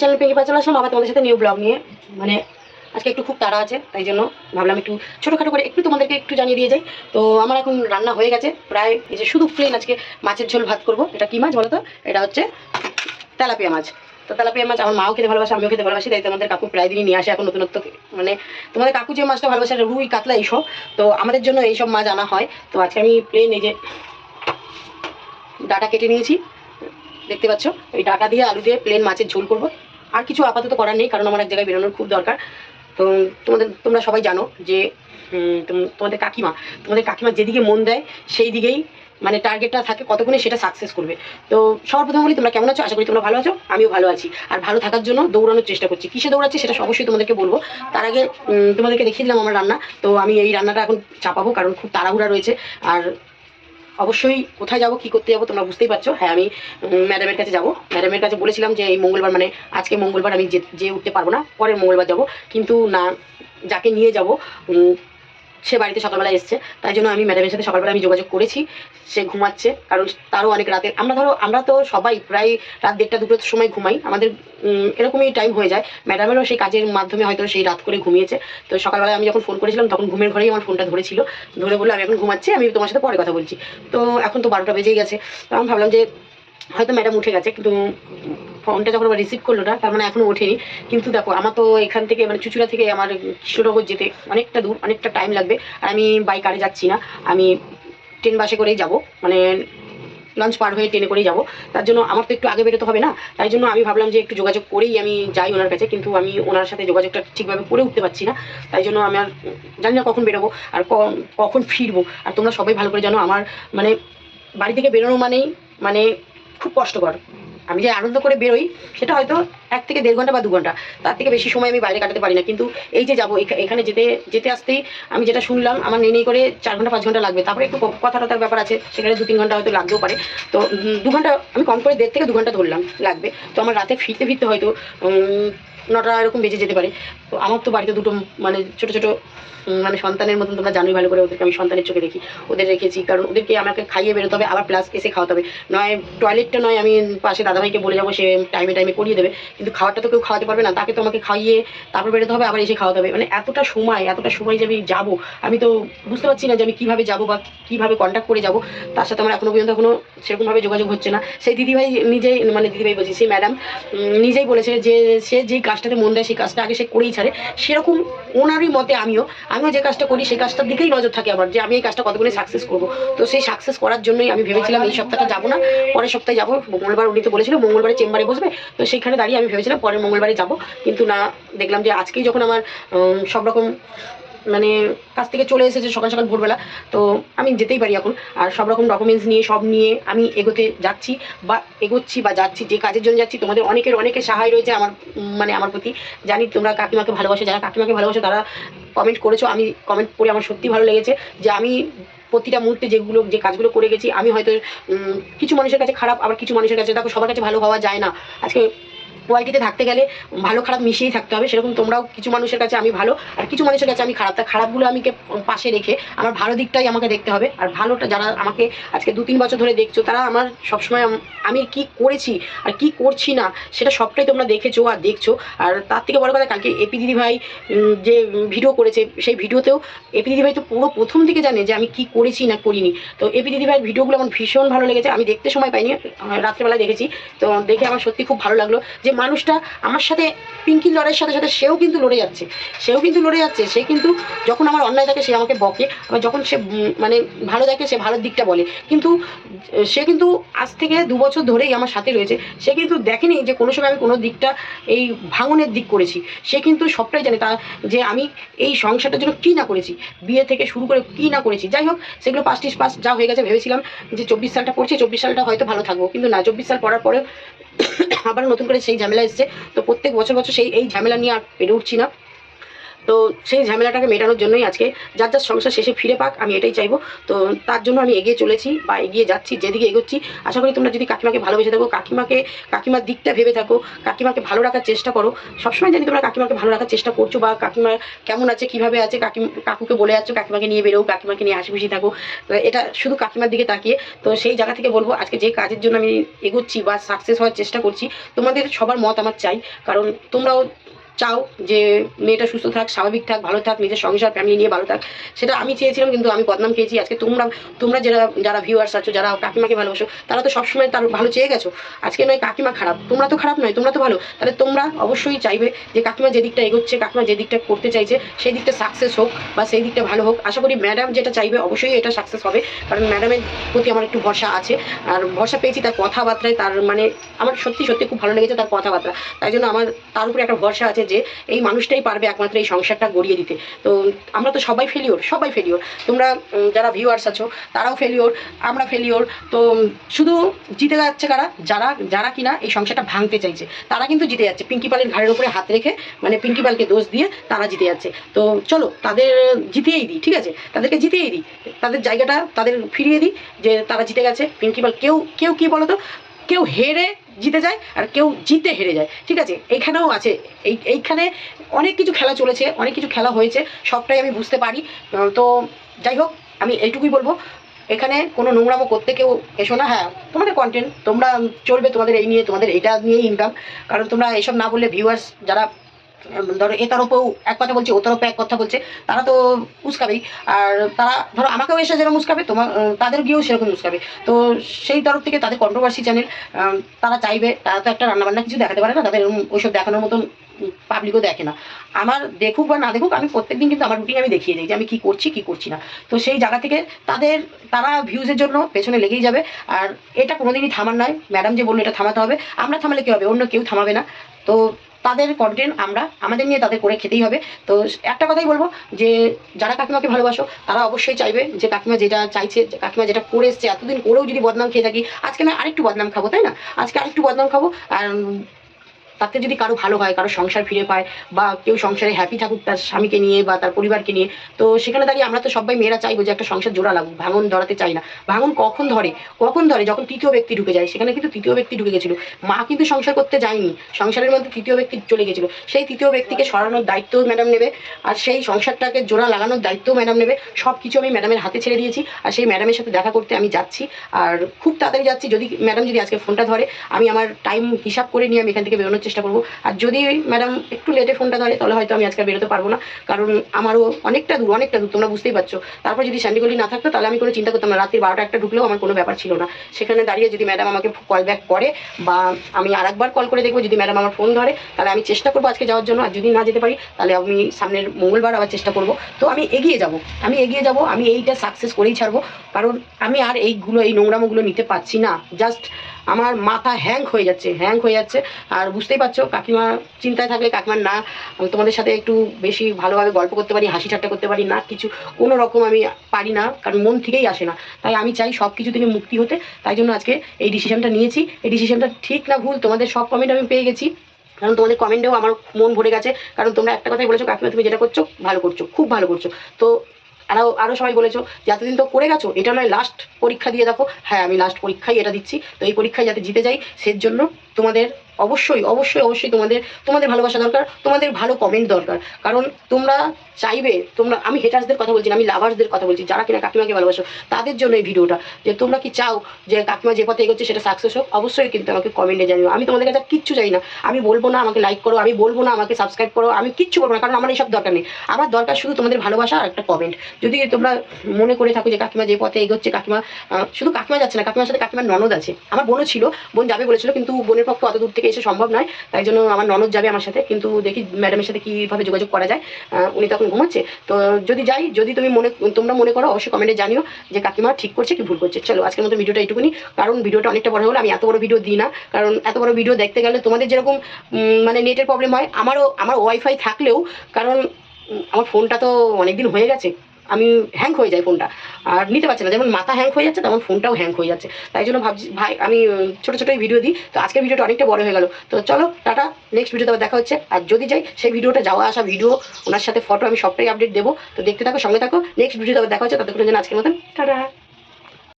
Channel পেয়ে চলে আসলাম। আবার তোমাদের সাথে নিউ ব্লগ নিয়ে। মানে আজকে একটু খুব তাড়া আছে, তাই জন্য ভাবলাম একটু ছোটোখাটো করে একটু তোমাদেরকে একটু জানিয়ে দিয়ে যাই। তো আমার এখন রান্না হয়ে গেছে। প্রায় এই যে শুধু প্লেন আজকে মাছের ঝোল ভাত করব। এটা কী মাছ বলো তো? এটা হচ্ছে তেলাপিয়া মাছ। তো তেলাপিয়া মাছ আমার মাও খেতে ভালোবাসে, আমিও খেতে ভালোবাসি, তাই তোমাদের কাকু প্রায় দিনই নিয়ে আসে এখন নতুনত্ব মানে তোমাদের কাকু যে মাছটা ভালোবাসে রুই, কাতলা, এইসব। তো আমাদের জন্য এইসব মাছ আনা হয়। তো আজকে আমি প্লেন এই যে ডাটা কেটে নিয়েছি। দেখতে পাচ্ছ? এই ডাটা দিয়ে, আলু দিয়ে প্লেন মাছের ঝোল করব। আর কিছু আপাতত করার নেই, কারণ আমার এক জায়গায় বেরোনোর খুব দরকার। তো তোমাদের, তোমরা সবাই জানো যে তোমাদের কাকিমা তোমাদের কাকিমা যেদিকে মন দেয়, সেই দিকেই মানে টার্গেটটা থাকে কতক্ষণে সেটা সাকসেস করবে। তো সবার প্রথমে বলি, তোমরা কেমন আছো? আশা করি তোমরা ভালো আছো, আমিও ভালো আছি। আর ভালো থাকার জন্য দৌড়ানোর চেষ্টা করছি। কিসে দৌড়াচ্ছি সেটা অবশ্যই তোমাদেরকে বলব। তার আগে তোমাদেরকে দেখিয়ে দিলাম আমার রান্না। তো আমি এই রান্নাটা এখন চাপাবো, কারণ খুব তাড়াহুড়া রয়েছে। আর অবশ্যই কোথায় যাব, কি করতে যাব তোমরা বুঝতেই পারছ। হ্যাঁ আমি ম্যাডামের কাছে যাব। ম্যাডামের কাছে বলেছিলাম যে, এই মঙ্গলবার মানে আজকে মঙ্গলবার আমি যে উঠতে পারব না, পরের মঙ্গলবার যাব। কিন্তু না, যাকে নিয়ে যাব সে বাড়িতে সকালবেলা এসছে। তাই জন্য আমি ম্যাডামের সাথে সকালবেলা আমি যোগাযোগ করেছি। সে ঘুমাচ্ছে, কারণ তারও অনেক রাতে আমরা ধরো, আমরা তো সবাই প্রায় রাত দেড়টা দুটোর সময় ঘুমাই। আমাদের এরকমই টাইম হয়ে যায়। ম্যাডামেরও সেই কাজের মাধ্যমে হয়তো সেই রাত করে ঘুমিয়েছে। তো সকালবেলা আমি যখন ফোন করেছিলাম, তখন ঘুমের ঘরেই আমার ফোনটা ধরেছিল। ধরে বলল, আমি এখন ঘুমাচ্ছি, আমি তোমার সাথে পরে কথা বলছি। তো এখন তো বারোটা বেজেই গেছে। তো আমি ভাবলাম যে, হয়তো ম্যাডাম উঠে গেছে, কিন্তু ফোনটা যখন আবার রিসিভ করল না, তার মানে এখনও ওঠেনি। কিন্তু দেখো, আমার তো এখান থেকে মানে চুচুড়া থেকে আমার কৃষ্ণনগর যেতে অনেকটা দূর, অনেকটা টাইম লাগবে। আর আমি বাইক আরে যাচ্ছি না। আমি ট্রেন বাসে করেই যাব। মানে লঞ্চ পার হয়ে ট্রেনে করেই যাব। তার জন্য আমার তো একটু আগে বেরোতে হবে না। তাই জন্য আমি ভাবলাম যে একটু যোগাযোগ করেই আমি যাই ওনার কাছে। কিন্তু আমি ওনার সাথে যোগাযোগটা ঠিকভাবে করে উঠতে পারছি না। তাই জন্য আমি আর জানি না কখন বেরোবো আর কখন ফিরবো। আর তোমরা সবাই ভালো করে জানো, আমার মানে বাড়ি থেকে বেরোনো মানেই মানে খুব কষ্টকর। আমি যে আনন্দ করে বেরোই, সেটা হয়তো এক থেকে দেড় ঘণ্টা বা দু ঘণ্টা। তার থেকে বেশি সময় আমি বাইরে কাটাতে পারি না। কিন্তু এই যে যাব, এখা- এখানে যেতে যেতে আসতেই আমি যেটা শুনলাম, আমার নেই নেই করে চার ঘণ্টা, পাঁচ ঘণ্টা লাগবে। তারপরে একটু কথা টথার ব্যাপার আছে, সেখানে দু তিন ঘণ্টা হয়তো লাগতেও পারে। তো দু ঘণ্টা, আমি কম করে দেড় থেকে দু ঘণ্টা ধরলাম, লাগবে। তো আমার রাতে ফিরতে ফিরতে হয়তো নটা এরকম বেজে যেতে পারে। তো আমার তো বাড়িতে দুটো মানে ছোট ছোট মানে সন্তানের মতন তোমরা জানোই ভালো করে, ওদেরকে আমি সন্তানের চোখে দেখি, ওদের রেখেছি। কারণ ওদেরকে আমাকে খাইয়ে বেরোতে হবে, আবার প্লাস এসে খাওয়াতে হবে। নয় টয়লেটটা নয়, আমি পাশে দাদাভাইকে বলে যাব, সে টাইমে টাইমে করিয়ে দেবে। কিন্তু খাওয়াটা তো কেউ খাওয়াতে পারবে না, তাকে তো আমাকে খাইয়ে তারপর বেরোতে হবে, আবার এসে খাওয়াতে হবে। মানে এতটা সময় এতটা সময় যে আমি যাব, আমি তো বুঝতে পারছি না যে আমি কীভাবে যাব বা কীভাবে কন্ট্যাক্ট করে যাব। তার সাথে আমার এখনও পর্যন্ত এখনও সেরকমভাবে যোগাযোগ হচ্ছে না। সেই দিদিভাই নিজেই মানে দিদিভাই বলছি, সেই ম্যাডাম নিজেই বলেছে যে, সে যেই কাজটাতে মন দেয়, সেই কাজটা আগে সে করেই ছাড়ে। সেরকম ওনারই মতে আমিও আমিও যে কাজটা করি, সেই কাজটার দিকেই নজর থাকে আমার, যে আমি এই কাজটা কতগুলো সাকসেস করব। তো সেই সাকসেস করার জন্যই আমি ভেবেছিলাম এই সপ্তাহটা যাব না, পরের সপ্তাহে যাব। মঙ্গলবার উনি তো বলেছিল, মঙ্গলবারে চেম্বারে বসবে, তো সেইখানে দাঁড়িয়ে আমি ভেবেছিলাম পরের মঙ্গলবারে যাব। কিন্তু না, দেখলাম যে আজকেই যখন আমার সব রকম মানে কাছ থেকে চলে এসেছে সকাল সকাল ভোরবেলা। তো আমি যেতেই পারি এখন। আর সব রকম ডকুমেন্টস নিয়ে, সব নিয়ে আমি এগোতে যাচ্ছি বা এগোচ্ছি বা যাচ্ছি, যে কাজের জন্য যাচ্ছি, তোমাদের অনেকের অনেকের সাহায্য রয়েছে আমার মানে আমার প্রতি। জানি তোমরা কাকিমাকে ভালোবাসো, যারা কাকিমাকে ভালোবাসো, তারা কমেন্ট করেছ। আমি কমেন্ট করে আমার সত্যি ভালো লেগেছে যে আমি প্রতিটা মুহূর্তে যেগুলো, যে কাজগুলো করে গেছি, আমি হয়তো কিছু মানুষের কাছে খারাপ, আবার কিছু মানুষের কাছে দেখো সবার কাছে ভালো হওয়া যায় না। আজকে ওয়াইটিতে থাকতে গেলে ভালো খারাপ মিশিয়েই থাকতে হবে। সেরকম তোমরাও কিছু মানুষের কাছে আমি ভালো আর কিছু মানুষের কাছে আমি খারাপ। তা খারাপগুলো আমাকে পাশে রেখে আমার ভালো দিকটাই আমাকে দেখতে হবে। আর ভালোটা যারা আমাকে আজকে দু তিন বছর ধরে দেখছ, তারা আমার সবসময় আমি কি করেছি আর কি করছি না, সেটা সবটাই তোমরা দেখেছ আর দেখছ। আর তার থেকে বড় কথা, কালকে এপি দিদি ভাই যে ভিডিও করেছে, সেই ভিডিওতেও এপি দিদি ভাই তো পুরো প্রথম থেকে জানে যে আমি কি করেছি না করিনি। তো এপি দিদি ভাইয়ের ভিডিওগুলো আমার ভীষণ ভালো লেগেছে। আমি দেখতে সময় পাইনি, রাত্রেবেলায় দেখেছি। তো দেখে আমার সত্যি খুব ভালো লাগল যে মানুষটা আমার সাথে, পিঙ্কির লড়াইয়ের সাথে সাথে সেও কিন্তু লড়ে যাচ্ছে। সেও কিন্তু লড়ে যাচ্ছে, সে কিন্তু যখন আমার অন্যায় থাকে সে আমাকে বকে, আবার যখন সে মানে ভালো দেখে সে ভালোর দিকটা বলে। কিন্তু, সে কিন্তু আজ থেকে দু বছর ধরেই আমার সাথে রয়েছে। সে কিন্তু দেখেনি যে কোনো সময় আমি কোনো দিকটা এই ভাঙনের দিক করেছি। সে কিন্তু সবটাই জানে তা, যে আমি এই সংসারটার জন্য কী না করেছি, বিয়ে থেকে শুরু করে কী না করেছি। যাই হোক, সেগুলো পাস টিস পাস যা হয়ে গেছে ভেবেছিলাম যে চব্বিশ সালটা পড়ছে, চব্বিশ সালটা হয়তো ভালো থাকব। কিন্তু না, চব্বিশ সাল পড়ার পরে আবার নতুন করে সেই ঝামেলা এসছে। তো প্রত্যেক বছর বছর সেই এই ঝামেলা নিয়ে আর পেরে উঠছি না। তো সেই ঝামেলাটাকে মেটানোর জন্যই আজকে যার যার সংসার শেষে ফিরে পাক, আমি এটাই চাইব। তো তার জন্য আমি এগিয়ে চলেছি বা এগিয়ে যাচ্ছি, যেদিকে এগোচ্ছি। আশা করি তোমরা যদি কাকিমাকে ভালোবেসে থাকো, কাকিমাকে, কাকিমার দিকটা ভেবে থাকো, কাকিমাকে ভালো রাখার চেষ্টা করো। সবসময় জানি তোমরা কাকিমাকে ভালো রাখার চেষ্টা করছ বা কাকিমা কেমন আছে, কীভাবে আছে কাকি কাকুকে বলে যাচ্ছ, কাকিমাকে নিয়ে বেরো কাকিমাকে নিয়ে হাসি খুশি থাকো। এটা শুধু কাকিমার দিকে তাকিয়ে। তো সেই জায়গা থেকে বলব, আজকে যে কাজের জন্য আমি এগোচ্ছি বা সাকসেস হওয়ার চেষ্টা করছি, তোমাদের সবার মত আমার চাই। কারণ তোমরাও চাও যে মেয়েটা সুস্থ থাক, স্বাভাবিক থাক, ভালো থাক, নিজের সংসার ফ্যামিলি নিয়ে ভালো থাক, সেটা আমি চেয়েছিলাম কিন্তু আমি বদনাম খেয়েছি। আজকে তোমরা তোমরা যারা যারা ভিউয়ার্স আছো, যারা কাকিমাকে ভালোবাসো, তারা তো সবসময় তার ভালো চেয়ে গেছো। আজকে নয় কাকিমা খারাপ, তোমরা তো খারাপ নয়, তোমরা তো ভালো। তাহলে তোমরা অবশ্যই চাইবে যে কাকিমা যে দিকটা এগোচ্ছে, কাকিমা যে দিকটা করতে চাইছে, সেই দিকটা সাকসেস হোক বা সেই দিকটা ভালো হোক। আশা করি ম্যাডাম যেটা চাইবে অবশ্যই এটা সাকসেস হবে। কারণ ম্যাডামের প্রতি আমার একটু ভরসা আছে। আর ভরসা পেয়েছি তার কথাবার্তায়, তার মানে আমার সত্যি সত্যি খুব ভালো লেগেছে তার কথাবার্তা। তাই জন্য আমার, তার উপরে একটা ভরসা আছে যে এই মানুষটাই পারবে একমাত্র এই সংসারটা গড়িয়ে দিতে। তো আমরা তো সবাই ফেলিওর সবাই ফেলিওর তোমরা যারা ভিউয়ার্স আছো, তারাও ফেলিওর আমরা ফেলিওর তো শুধু জিতে যাচ্ছে কারা? যারা যারা কিনা এই সংসারটা ভাঙতে চাইছে। তারা কিন্তু জিতে যাচ্ছে। পিঙ্কি পালের ঘাড়ের উপরে হাত রেখে মানে পিঙ্কি পালকে দোষ দিয়ে তারা জিতে যাচ্ছে। তো চলো, তাদের জিতিয়েই দিই, ঠিক আছে? তাদেরকে জিতিয়েই দিই। তাদের জায়গাটা তাদের ফিরিয়ে দিই যে তারা জিতে গেছে। পিঙ্কি পাল কেউ কেউ কি বলো তো কেউ হেরে জিতে যায় আর কেউ জিতে হেরে যায়। ঠিক আছে? এখানেও আছে। এই, এইখানে অনেক কিছু খেলা চলেছে, অনেক কিছু খেলা হয়েছে, সবটাই আমি বুঝতে পারি। তো যাই হোক, আমি এইটুকুই বলব। এখানে কোনো নোংরামো করতে কেউ এসো না। হ্যাঁ তোমাদের কন্টেন্ট তোমরা চলবে তোমাদের এই নিয়ে, তোমাদের এটা নিয়েই ইনকাম কারণ তোমরা এসব না বললে ভিউয়ার্স যারা ধরো, এ তরফেও এক কথা বলছে, ও তরফে এক কথা বলছে, তারা তো উস্কাবেই আর তারা, ধরো, আমাকেও এসে যেরকম উস্কাবে তোমার তাদের গিয়েও সেরকম উস্কাবে তো সেই তরফ থেকে তাদের কন্ট্রোভার্সি চ্যানেল তারা চাইবে, তারা তো একটা রান্নাবান্না কিছু দেখাতে পারে না, তাদের ওইসব দেখানোর মতন পাবলিকও দেখে না। আমার দেখুক বা না দেখুক, আমি প্রত্যেকদিন কিন্তু আমার রুটিন আমি দেখিয়ে দিই যে আমি কী করছি কী করছি না। তো সেই জায়গা থেকে তাদের, তারা ভিউজের জন্য পেছনে লেগেই যাবে। আর এটা কোনোদিনই থামার নয়। ম্যাডাম যে বলল এটা থামাতে হবে, আমরা থামালে কী হবে? অন্য কেউ থামাবে না। তো তাদের কন্টেন্ট আমরা আমাদের নিয়ে তাদের করে খেতেই হবে। তো একটা কথাই বলব যে, যারা কাকিমাকে ভালোবাসো, তারা অবশ্যই চাইবে যে, কাকিমা যেটা চাইছে কাকিমা যেটা করে এসছে, এতদিন করেও যদি বদনাম খেয়ে থাকি, আজকে না আরেকটু বদনাম খাব, তাই না? আজকে আরেকটু বদনাম খাব, আর তাতে যদি কারও ভালো হয়, কারও সংসার ফিরে পায় বা কেউ সংসারে হ্যাপি থাকুক তার স্বামীকে নিয়ে বা তার পরিবারকে নিয়ে, তো সেখানে দাঁড়িয়ে আমরা তো সবাই মেয়েরা চাইব যে একটা সংসার জোড়া লাগুক, ভাঙন ধরাতে চাই না। ভাঙন কখন ধরে? কখন ধরে? যখন তৃতীয় ব্যক্তি ঢুকে যায়, সেখানে কিন্তু তৃতীয় ব্যক্তি ঢুকে গেছিল। মা কিন্তু সংসার করতে যায়নি, সংসারের মধ্যে তৃতীয় ব্যক্তি চলে গেছিল। সেই তৃতীয় ব্যক্তিকে সরানোর দায়িত্ব ম্যাডাম নেবে, আর সেই সংসারটাকে জোড়া লাগানোর দায়িত্ব ম্যাডাম নেবে। সব কিছু আমি ম্যাডামের হাতে ছেড়ে দিয়েছি, আর সেই ম্যাডামের সাথে দেখা করতে আমি যাচ্ছি। আর খুব তাড়াতাড়ি যাচ্ছি, যদি ম্যাডাম যদি আজকে ফোনটা ধরে, আমি আমার টাইম হিসাব করে নিয়ে আমি এখান থেকে বেরোনোর চেষ্টা করব। আর যদি ম্যাডাম একটু লেটে ফোনটা ধরে, তাহলে হয়তো আমি আজকে বেরোতে পারব না। কারণ আমারও অনেকটা দূর অনেকটা দূর, তোমরা বুঝতেই পারছ। তারপর যদি স্যান্ডিগলি না থাকতো, তাহলে আমি কোনো চিন্তা করতাম না। রাত্রি বারোটা একটা ঢুকলেও আমার কোনো ব্যাপার ছিল না। সেখানে দাঁড়িয়ে যদি ম্যাডাম আমাকে কল ব্যাক করে, বা আমি আরেকবার কল করে দেখব, যদি ম্যাডাম আমার ফোন ধরে, তাহলে আমি চেষ্টা করব আজকে যাওয়ার জন্য। আর যদি না যেতে পারি, তাহলে আমি সামনের মঙ্গলবার আবার চেষ্টা করব। তো আমি এগিয়ে যাব, আমি এগিয়ে যাব, আমি এইটা সাকসেস করেই ছাড়বো। কারণ আমি আর এইগুলো, এই নোংরামোগুলো নিতে পারছি না। জাস্ট আমার মাথা হ্যাং হয়ে যাচ্ছে হ্যাং হয়ে যাচ্ছে। আর বুঝতেই পারছ, কাকিমা চিন্তায় থাকলে কাকিমার না, আমি তোমাদের সাথে একটু বেশি ভালোভাবে গল্প করতে পারি, হাসি ঠাট্টা করতে পারি, না কিছু, কোনো রকম আমি পারি না, কারণ মন থেকেই আসে না। তাই আমি চাই সব কিছু থেকে মুক্তি হতে, তাই জন্য আজকে এই ডিসিশনটা নিয়েছি। এই ডিসিশনটা ঠিক না ভুল, তোমাদের সব কমেন্ট আমি পেয়ে গেছি। কারণ তোমাদের কমেন্টেও আমার মন ভরে গেছে। কারণ তোমরা একটা কথাই বলেছ, কাকিমা তুমি যেটা করছ, ভালো করছ, খুব ভালো করছ। তো আরও আরও সবাই বলেছ যে এতদিন তো করে গেছো, এটা নয় লাস্ট পরীক্ষা দিয়ে দেখো। হ্যাঁ আমি লাস্ট পরীক্ষাই এটা দিচ্ছি। তো এই পরীক্ষায় যাতে জিতে যাই সের জন্য তোমাদের অবশ্যই অবশ্যই অবশ্যই তোমাদের তোমাদের ভালোবাসা দরকার, তোমাদের ভালো কমেন্ট দরকার। কারণ তোমরা চাইবে, তোমরা, আমি হেটার্সদের কথা বলছি না, আমি লাভার্সদের কথা বলছি, যারা কিনা কাকিমাকে ভালোবাসো, তাদের জন্য এই ভিডিওটা যে তোমরা কি চাও যে কাকিমা যে পথে এগোচ্ছে সেটা সাকসেস হোক, অবশ্যই কিন্তু আমাকে কমেন্টে জানিও। আমি তোমাদের কাছে কিচ্ছু চাই না। আমি বলব না, আমাকে লাইক করো, আমি বলব না, আমাকে সাবস্ক্রাইব করো, আমি কিচ্ছু করব না, কারণ আমার এইসব দরকার নেই। আমার দরকার শুধু তোমাদের ভালোবাসা আর একটা কমেন্ট যদি তোমরা মনে করে থাকো যে কাকিমা যে পথে এগোচ্ছে, কাকিমা শুধু কাকিমা যাচ্ছে না, কাকিমার সাথে কাকিমার ননদ আছে। আমার বোনও ছিল, বোন যাবে বলেছিল, কিন্তু বোনের পক্ষে অত দূর থেকে এসে সম্ভব নয়, তাই জন্য আমার ননদ যাবে আমার সাথে, কিন্তু দেখি ম্যাডামের সাথে কীভাবে যোগাযোগ করা যায়। উনি তখন ঘুমাচ্ছে। তো যদি যাই, যদি তুমি মনে, তোমরা মনে করো, অবশ্যই কমেন্টে জানিও যে কাকিমা ঠিক করছে কি ভুল করছে। চলো, আজকের মতো ভিডিওটা এইটুকুনি। কারণ ভিডিওটা অনেকটা বড় হলো, আমি এত বড় ভিডিও দিই না। কারণ এত বড় ভিডিও দেখতে গেলে তোমাদের যেরকম মানে নেটের প্রবলেম হয়, আমারও, আমার ওয়াইফাই থাকলেও, কারণ আমার ফোনটা তো অনেকদিন হয়ে গেছে, আমি হ্যাং হয়ে যায় ফোনটা আর নিতে পারছে না। যেমন মাথা হ্যাং হয়ে যাচ্ছে, তেমন ফোনটাও হ্যাং হয়ে যাচ্ছে। তাই জন্য ভাবছি, ভাই, আমি ছোটো ছোটোই ভিডিও দিই। তো আজকের ভিডিওটা অনেকটা বড় হয়ে গেল। তো চলো, টাটা। নেক্সট ভিডিওতে আবার দেখা হচ্ছে। আর যদি যাই, সেই ভিডিওটা যাওয়া আসা ভিডিও ওনার সাথে ফটো আমি সবটাই আপডেট দেবো। তো দেখতে থাকো, সঙ্গে থাকো। নেক্সট ভিডিও আবার দেখা হচ্ছে। ততক্ষণের জন্য আজকের মতন, টাটা।